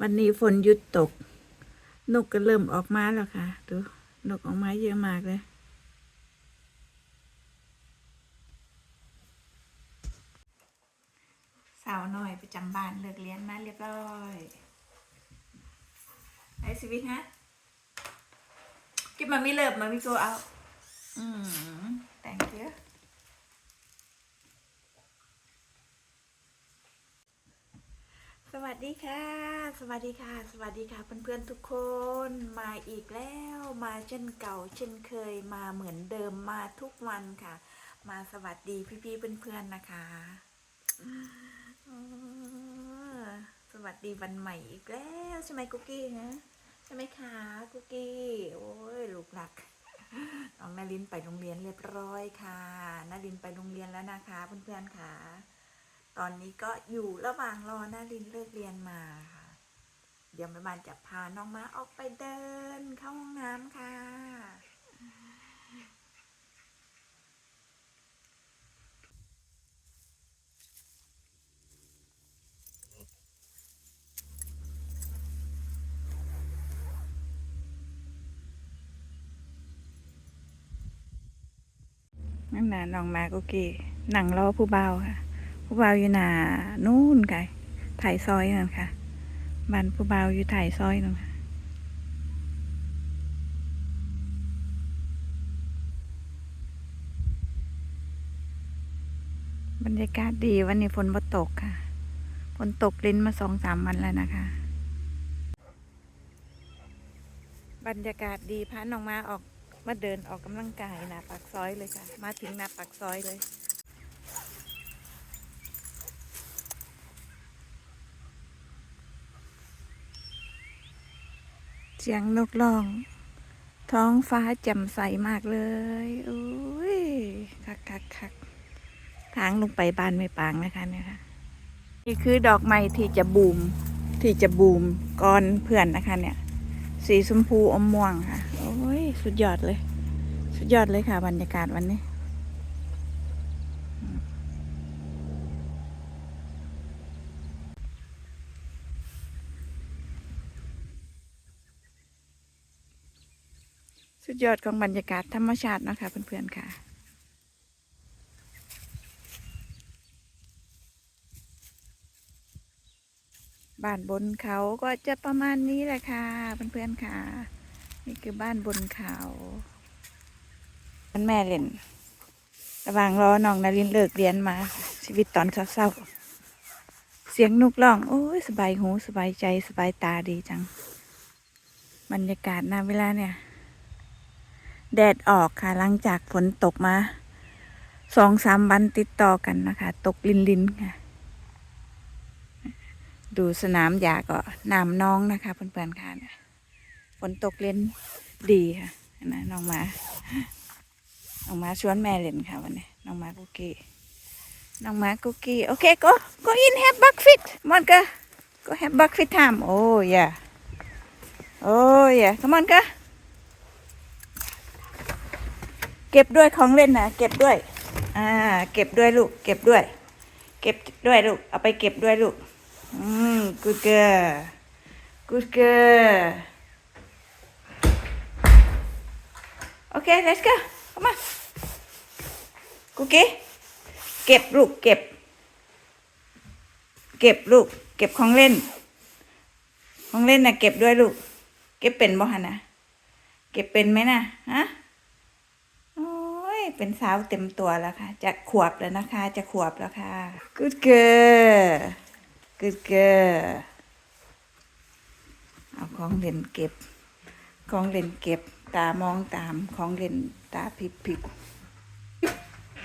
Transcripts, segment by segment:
วันนี้ฝนหยุดตก นกก็เริ่มออกมาแล้วค่ะ ดู นกออกมาเยอะมากเลยสาวน้อยประจำบ้านเลิกเรียนมาเรียบร้อยไอชีวิตฮะกิบมาไม่เลิฟมาไม่ go out อืม thank you สวัสดีค่ะ สวัสดีค่ะ สวัสดีค่ะเพื่อนๆทุกคนมาอีกแล้วมาเช่นเก่า เช่นเคยมาเหมือนเดิมมาทุกวันค่ะ มาสวัสดีพี่ๆเพื่อนๆนะคะสวัสดีวันใหม่อีกแล้วใช่ไหมกุ๊กกี้ฮะใช่ไหมคะกุ๊กกี้โอ้ยลูกหลักน้องนารินไปโรงเรียนเรียบร้อยค่ะนารินไปโรงเรียนแล้วนะคะ เพื่อนๆค่ะ ตอนนี้ก็อยู่ระหว่างรอนารินเลิกเรียนมาค่ะ เดี๋ยวแม่บ้านจะพาน้องม้าออกไปเดินเข้าห้องน้ำค่ะ นั่นน่ะน้องมากุกี้หนังรอผู้เบาค่ะ ผู้เบาวอยู่หนานู่นค่ะถ่ายซอยนั่นค่ะบ้านผู้เบาวอยู่ถ่ายซอยนั่นค่ะบรรยากาศดีวันนี้ฝนบ่ตกค่ะฝนตกลิ้นมาสองสามวันแล้วนะคะ บรรยากาศดีพาน้องมาออกมาเดินออกกำลังกายหนะปากซอยเลยค่ะ มาถึงหน้าปากซอยเลย เสียงนกร้อง ท้องฟ้าแจ่มใสมากเลยอุ้ยคักคักคักทางลงไปบ้านไม่ปางนะคะเนี่ยค่ะนี่คือดอกไม้ที่จะบูม ที่จะบูมก่อนเพื่อนนะคะ เนี่ย สีชมพูอมม่วงค่ะ โอ้ย สุดยอดเลย สุดยอดเลยค่ะ บรรยากาศวันนี้ สุดยอดของบรรยากาศธรรมชาตินะคะเพื่อนๆค่ะบ้านบนเขาก็จะประมาณนี้แหละค่ะเพื่อนๆค่ะ นี่คือบ้านบนเขามันแม่เล่นระหว่างรอน้องนารินเลิกเรียนมา ชีวิตตอนเศร้าๆเสียงนกร้อง โอ้ยสบายหูสบายใจสบายตาดีจัง บรรยากาศนะเวลาเนี่ย แดดออกค่ะ หลังจากฝนตกมาสองสามวันติดต่อกันนะคะ ตกลินลินค่ะ ดูสนามหญ้าก็น้ำน้องนะคะเพื่อนๆค่ะฝนตกเล่นดีค่ะนะน้องมาน้องมาชวนแม่เล่นค่ะวันนี้น้องมากุกกี้น้องมากุกกี้โอเคก็ก็อินแฮปบักฟิตมันก็ก็แฮปบักฟิตทำโอ้ยาโอ้ยา come on ก็ เก็บด้วยของเล่นนะเก็บด้วย อ่า เก็บด้วยลูก เก็บด้วย เก็บด้วยลูก เอาไปเก็บด้วยลูก อืม good girl good girl โอเค let's go come on กุกกี้เก็บลูก เก็บ เก็บลูก เก็บของเล่น ของเล่นนะเก็บด้วยลูก เก็บเป็นบ่ฮะนะ เก็บเป็นไหมนะฮะ เป็นสาวเต็มตัวแล้วค่ะ จะขวบแล้วนะคะ จะขวบแล้วค่ะ good girl good girl เอาของเล่นเก็บ ของเล่นเก็บ ตามองตาม ของเล่นตาผิดผิด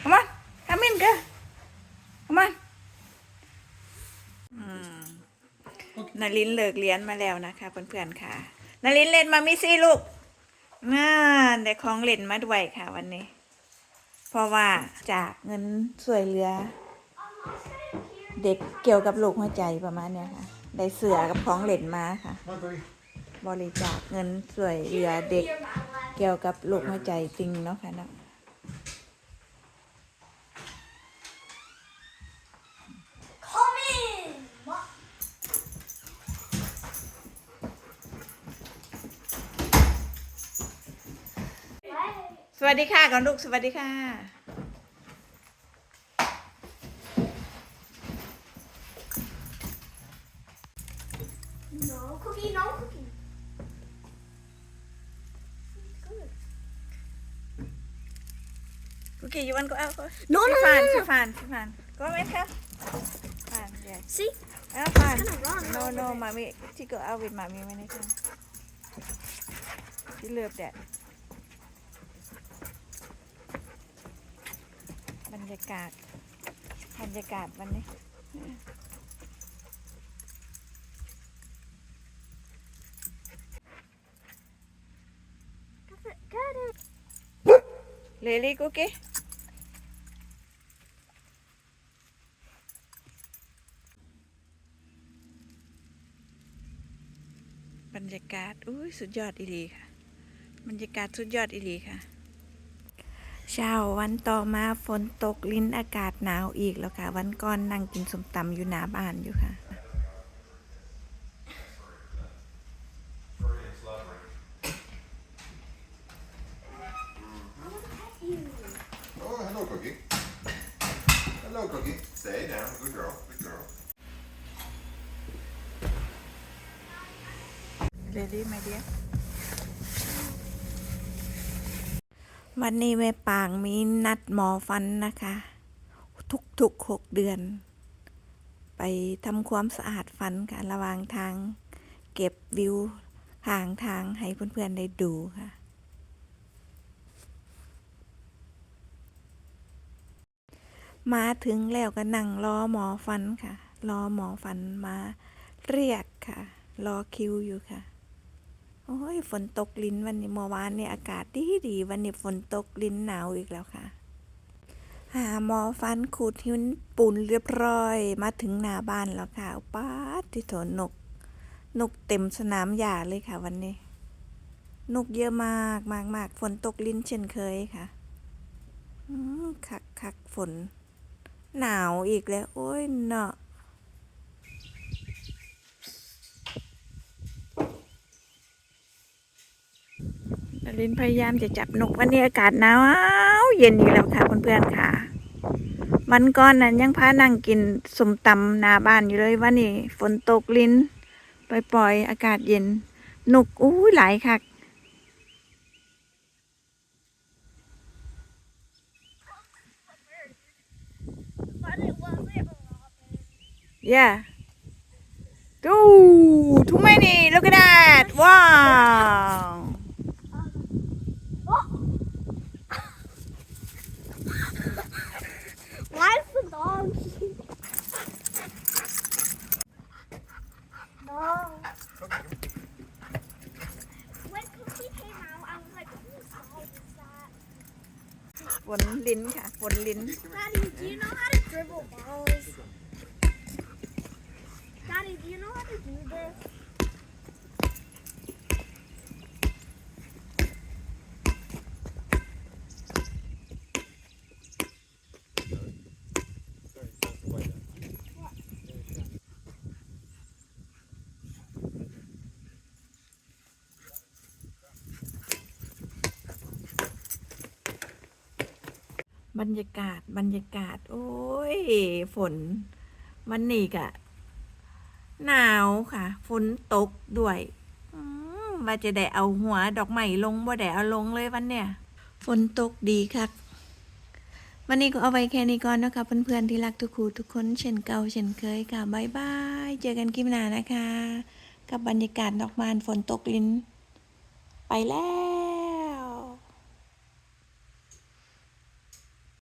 come on come in girl come on อืมนารินเลิกเรียนมาแล้วนะคะเพื่อนๆค่ะนารินเล่นมามิซี่ลูกน่าได้ของเล่นมาด้วยค่ะวันนี้ เพราะว่าจากเงินส่วยเหลือ เด็กเกี่ยวกับโรคหัวใจประมาณเนี้ยค่ะ ได้เสือกับของเหล่นมาค่ะ บริจาคเงินส่วยเหลือเด็กเกี่ยวกับโรคหัวใจจริงเนาะค่ะเนาะ วัสดีค่ะก่อนลูกสวัสดีค่ะ No cookie, no cookie. Good. โอเค you want go out go No, no, no, fine no, no. fine fine go away ค่ะ fine yeah See? Ah, fine. gonna run No, over no, there. mommy. She go out with mommy when I come. She love that. บ บรรยากาศ บรรยากาศวันนี้เลลี่กุ๊กบรรยากาศ อุ้ยสุดยอดอีหลีค่ะ บรรยากาศสุดยอดอีหลีค่ะ เช้าวันต่อมาฝนตกลิ้นอากาศหนาวอีกแล้วค่ะ วันก่อนนั่งกินสมตำอยู่หน้าบ้านอยู่ค่ะ Oh, hello, Cookie. Hello, Cookie. Stay down. Good girl. Good girl. เรลี่มาเดีย วันนี้แม่ปางมีนัดหมอฟันนะคะ ทุกๆหกเดือน ไปทำความสะอาดฟันค่ะ ระหว่างทาง เก็บวิวห่างทางให้เพื่อนๆได้ดูค่ะ มาถึงแล้วก็นั่งรอหมอฟันค่ะ รอหมอฟันมาเรียกค่ะ รอคิวอยู่ค่ะ ยฝนตกลิ้นวันนี้เมื่อวานเนี่ยอากาศดีดีๆวันนี้ฝนตกลิ้นหนาวอีกแล้วค่ะ หาหมอฟันขูดหินปูนเรียบร้อย มาถึงหน้าบ้านแล้วค่ะป้าดที่โถนก นกเต็มสนามหญ้าเลยค่ะ วันนี้ นกเยอะมากมากมากฝนตกลิ้นเช่นเคยค่ะอืมคักคักฝน หนาวอีกแล้ว โอ้ยเนาะ ดารินพยายามจะจับนกวันนี้อากาศหนาวเย็นอีกแล้วค่ะเพื่อนๆค่ะ วันก่อนนั้นยังพานั่งกินสมตำหนาบ้านอยู่เลยวันนี้ฝนตกลิ้นปล่อยๆอากาศเย็นนกอู้หลายคัก But it wasn't a robin. yeah ดู too many look at that wow ฝนลิ้นค่ะฝนลิ้น Daddy, do you know how to dribble balls? Daddy, do you know how to do this? บรรยากาศบรรยากาศ โอ้ย ฝนวันนี้กะหนาวค่ะ ฝนตกด้วยมว่าจะได้เอาหัวดอกไม้ลงบ่ได้เอาลงเลยวันเนี้ยฝนตกดีค่ะวันนี้ก็เอาไว้แค่นี้ก่อนนะคะเพื่อนๆที่รักทุกคู่ทุกคนเช่นเก่าเช่นเคยค่ะบายบายเจอกันคลิปหน้านะคะ กับบรรยากาศดอกไม้ฝนตกลินไปแล้ว